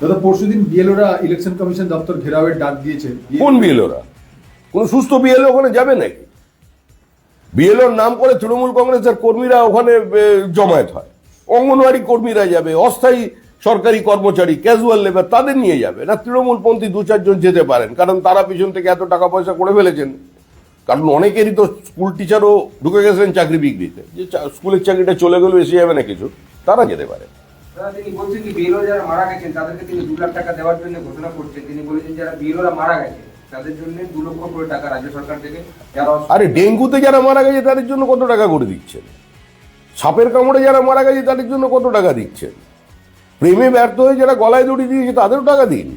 দাদা, পরশুদিন বিএলওরা election commission দপ্তর ঘেরাওয়ের ডাক দিয়েছে। কোন বিএলওরা? কোন সুস্থ বিএলও ওখানে যাবে নাকি? বিএলওর নাম করে তৃণমূল কংগ্রেসের কর্মীরা ওখানে জমায়েত হয়। অঙ্গনওয়াড়ি কর্মীরা যাবে, অস্থায়ী সরকারি কর্মচারী ক্যাজুয়াল লেবার তাদের নিয়ে যাবে। না, তৃণমূলপন্থী দু চারজন যেতে পারেন, কারণ তারা পিছন থেকে এত টাকা পয়সা করে ফেলেছেন। কারণ অনেকেরই তো স্কুল টিচারও ঢুকে গেছেন চাকরি বিক্রিতে। যে স্কুলের চাকরিটা চলে গেলেও এসে যাবে না কিছু, তারা যেতে পারে। তিনি বলছেন কি বিএলও যারা মারা গেছেন তাদেরকে তিনি দু লাখ টাকা দেওয়ার জন্য ঘোষণা করছেন। তিনি বলেছেন যারা বিএলওরা মারা গেছে তাদের জন্য দু লক্ষ করে টাকা রাজ্য সরকার থেকে যারা আরে ডেঙ্গুতে যারা মারা গেছে তাদের জন্য কত টাকা করে দিচ্ছেন? সাপের কামড়ে যারা মারা গেছে তাদের জন্য কত টাকা দিচ্ছেন? প্রেমে ব্যর্থ হয়ে যারা গলায় দড়ি দিয়েছে তাদেরও টাকা দিন।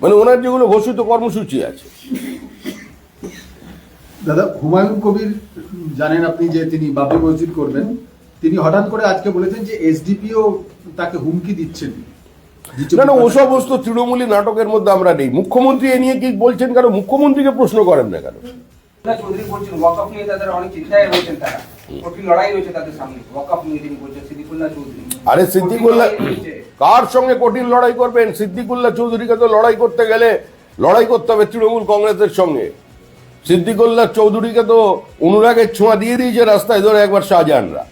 মানে ওনার যেগুলো ঘোষিত কর্মসূচি আছে। দাদা হুমায়ুন কবির জানেন আপনি যে তিনি বাবরি মসজিদ করবেন। তিনি হঠাৎ করে আজকে বলেছেন যে এসডিপিও তাকে হুমকি দিচ্ছেন। না না ও সমস্ত তৃণমূলী নাটকের মধ্যে আমরা নেই। মুখ্যমন্ত্রী এ নিয়ে কি বলছেন কেন? মুখ্যমন্ত্রীকে প্রশ্ন করেন না কেন? চৌধুরী বলছেন ওয়াকআপ নিয়ে তাদের অনেক চিন্তায় রয়েছেন তারা। কঠিন লড়াই রয়েছে তাদের সামনে। ওয়াকআপ নিয়ে তিনি বলছেন সিদ্দিকুল্লাহ চৌধুরী। আরে সিদ্দিকুল্লাহ। কার সঙ্গে কঠিন লড়াই করবেন? সিদ্দিকুল্লাহ চৌধুরীকে তো লড়াই করতে গেলে লড়াই করতে হবে তৃণমূল কংগ্রেসের সঙ্গে। সিদ্দিকুল্লাহ চৌধুরীকে তো অনুরাগের ছোঁয়া দিয়ে দিয়েছে রাস্তায় ধরে একবার শাহজাহানরা।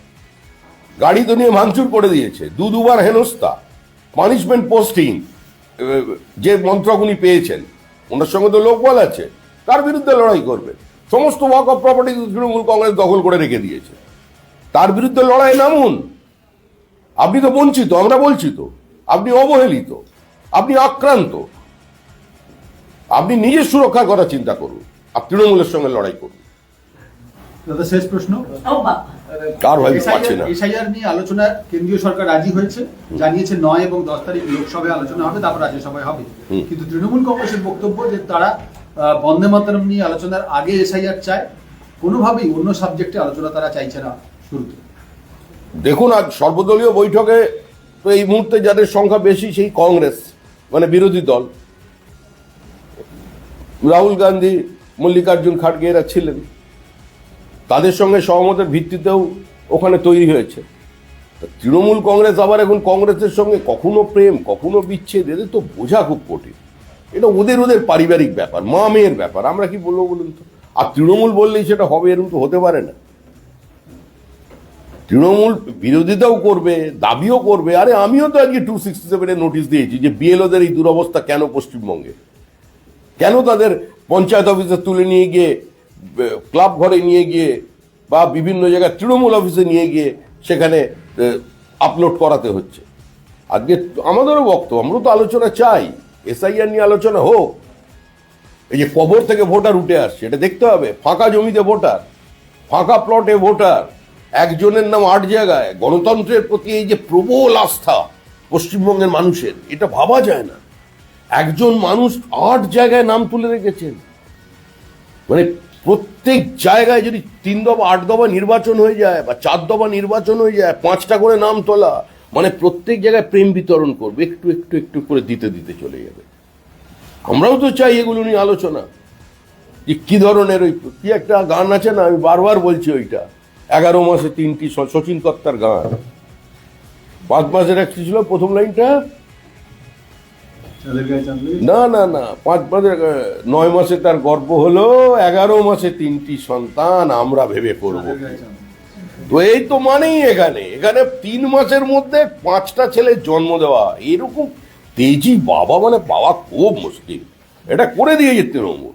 গাড়ি তো নিয়ে ভাঙচুর করে দিয়েছে। দু দুবার হেনস্থা। পানিশমেন্ট পোস্টিং যে মন্ত্রক উনি পেয়েছেন, ওনার সঙ্গে তো লোকবল আছে, তার বিরুদ্ধে লড়াই করবে। সমস্ত walk of property Trinamool Congress দখল করে রেখে দিয়েছে। তার বিরুদ্ধে লড়াই নামুন। আপনি তো বঞ্চিত, আমরা বলছি তো আপনি অবহেলিত, আপনি আক্রান্ত। আপনি নিজের সুরক্ষার করার চিন্তা করুন, আর তৃণমূলের সঙ্গে লড়াই করুন। দাদা শেষ প্রশ্ন? কার ভাই পাচ্ছে না। এসআইআর নিয়ে আলোচনা কেন্দ্রীয় সরকার রাজি হয়েছে জানিয়েছে নয় এবং দশ তারিখ লোকসভায় আলোচনা হবে তারপর রাজ্যসভায় হবে। কিন্তু তৃণমূল কংগ্রেসের বক্তব্য যে তারা বন্দে মাতরম নিয়ে আলোচনার আগে এসআইআর চায় কোনোভাবেই অন্য সাবজেক্টে আলোচনা তারা চাইছে না শুরুতে। দেখুন আজ সর্বদলীয় বৈঠকে তো এই মুহূর্তে যাদের সংখ্যা বেশি সেই কংগ্রেস মানে বিরোধী দল। রাহুল গান্ধী মল্লিকার্জুন খাড়গে এরা ছিলেন। তাদের সঙ্গে সহমতের ভিত্তিতেও ওখানে তৈরি হয়েছে। তৃণমূল কংগ্রেস আবার এখন কংগ্রেসের সঙ্গে কখনো প্রেম, কখনো বিচ্ছেদ, এদের তো বোঝা খুব কঠিন। এটা ওদের ওদের পারিবারিক ব্যাপার, মা মেয়ের ব্যাপার, আমরা কি বলব বলুন তো? আর তৃণমূল বললেই সেটা হবে এরকম তো হতে পারে না। তৃণমূল বিরোধিতাও করবে, দাবিও করবে। আরে আমিও তো আজকে টু সিক্সটি সেভেনের নোটিশ দিয়েছি যে বিএলওদের এই দুরবস্থা কেন পশ্চিমবঙ্গে? কেন তাদের পঞ্চায়েত অফিসে তুলে নিয়ে গিয়ে ক্লাব ঘরে নিয়ে গিয়ে বা বিভিন্ন জায়গায় তৃণমূল অফিসে নিয়ে গিয়ে সেখানে আপলোড করাতে হচ্ছে। আজকে আমাদেরও বক্তব্য আমরা তো আলোচনা চাই, এসআইআর নিয়ে আলোচনা হোক। এই যে কবর থেকে ভোটার উঠে আসছে, এটা দেখতে হবে, ফাঁকা জমিতে ভোটার, ফাঁকা প্লটে ভোটার, একজনের নাম আট জায়গায়, গণতন্ত্রের প্রতি এই যে প্রবল আস্থা পশ্চিমবঙ্গের মানুষের, এটা ভাবা যায় না। একজন মানুষ আট জায়গায় নাম তুলে রেখেছেন। মানে প্রত্যেক জায়গায় যদি তিন দফা, আট দফা নির্বাচন হয়ে যায় বা চার দফা নির্বাচন হয়ে যায়, পাঁচটা করে নাম তোলা মানে প্রত্যেক জায়গায় প্রেম বিতরণ করবে, একটু একটু একটু করে দিতে দিতে চলে যাবে। আমরাও তো চাই এগুলো নিয়ে আলোচনা। যে কি ধরনের ওই, কি একটা গান আছে না, আমি বারবার বলছি ওইটা। এগারো মাসে তিনটি শচীন কর্তার গান। পাঁচ মাসের একটি ছিল প্রথম লাইনটা না না না পাঁচ মাসের নয় মাসে তার গর্ব হলো এগারো মাসে তিনটি সন্তান আমরা ভেবে করব। তো এই তো মানেই এখানে এখানে তিন মাসের মধ্যে পাঁচটা ছেলের জন্ম দেওয়া এরকম তেজি বাবা মানে বাবা খুব মুশকিল। এটা করে দিয়েছে তৃণমূল